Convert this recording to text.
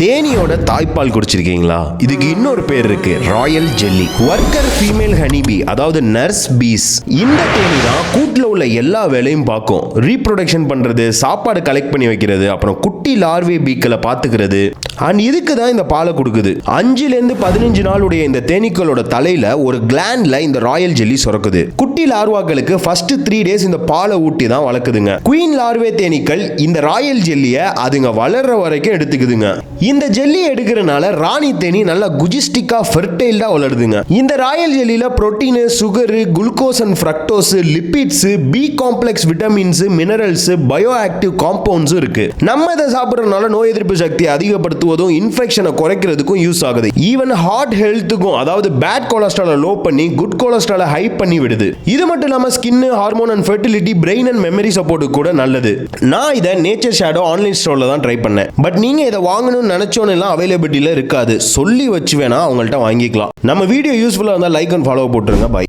தேனியோட தாய்ப்பால் குடிச்சிருக்கீங்களா? இதுக்கு இன்னொரு பேர் இருக்கு. Royal jelly worker female honeybee அதாவது நர்ஸ் பீஸ் இந்த தேனி தான் கூட்டில் உள்ள எல்லா வேலையும் பார்க்கும். ரீப்ரொடக்ஷன் பண்றது சாப்பாடு கலெக்ட் பண்ணி வைக்கிறது அப்புறம் குட்டி லார்வே பீக்களை பார்த்துக்கிறது. அண்ட் இதுக்கு தான் இந்த பாலை கொடுக்குது. அஞ்சுலேருந்து பதினஞ்சு நாளுடைய இந்த தேனீக்களோட தலையில ஒரு கிளாண்ட்ல இந்த ராயல் ஜெல்லி சுரக்குது. குட்டி லார்வாக்களுக்கு ஃபர்ஸ்ட் த்ரீ டேஸ் இந்த பாலை ஊட்டி தான் வளர்க்குதுங்க. குயின் லார்வே தேனீக்கள் இந்த ராயல் ஜெல்லியை அதுங்க வளர்ற வரைக்கும் எடுத்துக்குதுங்க. இந்த ஜெல்லி எடுக்கிறனால ராணி தேனி நல்லா குஜிஸ்டிக்கா ஃபெர்டைல்டா வளருதுங்க. இந்த royal ஜெல்லியில protein sugar glucose and fructose lipids B complex vitamins minerals bio active காம்பவுண்ட்ஸும் இருக்கு. நம்ம இதை சாப்பிட்றதுனால நோய் எதிர்ப்பு சக்தியை அதிகப்படுத்துவதும் இன்ஃபெக்ஷனை குறைக்கிறதுக்கும் யூஸ் ஆகுது. ஈவன் ஹார்ட் ஹெல்த்துக்கும் அதாவது பேட் கொலஸ்ட்ராலை லோ பண்ணி குட் கொலஸ்ட்ராலை ஹை பண்ணி விடுது. இது மட்டும் இல்லாமல் skin hormone and fertility brain and memory support கூட நல்லது. நான் இதை நேச்சர் ஷேடோ ஆன்லைன் ஸ்டோரில் தான் ட்ரை பண்ணேன். பட் நீங்கள் இதை வாங்கணும்னு நினச்சோன்னு எல்லாம் அவைலபிலிட்டியில் இருக்காது. சொல்லி வச்சு வேணா அவங்கள்ட்ட வாங்கிக்கலாம். நம்ம வீடியோ யூஸ்ஃபுல்லாக இருந்தால் லைக் அண்ட் ஃபாலோ போட்டுருங்க. பை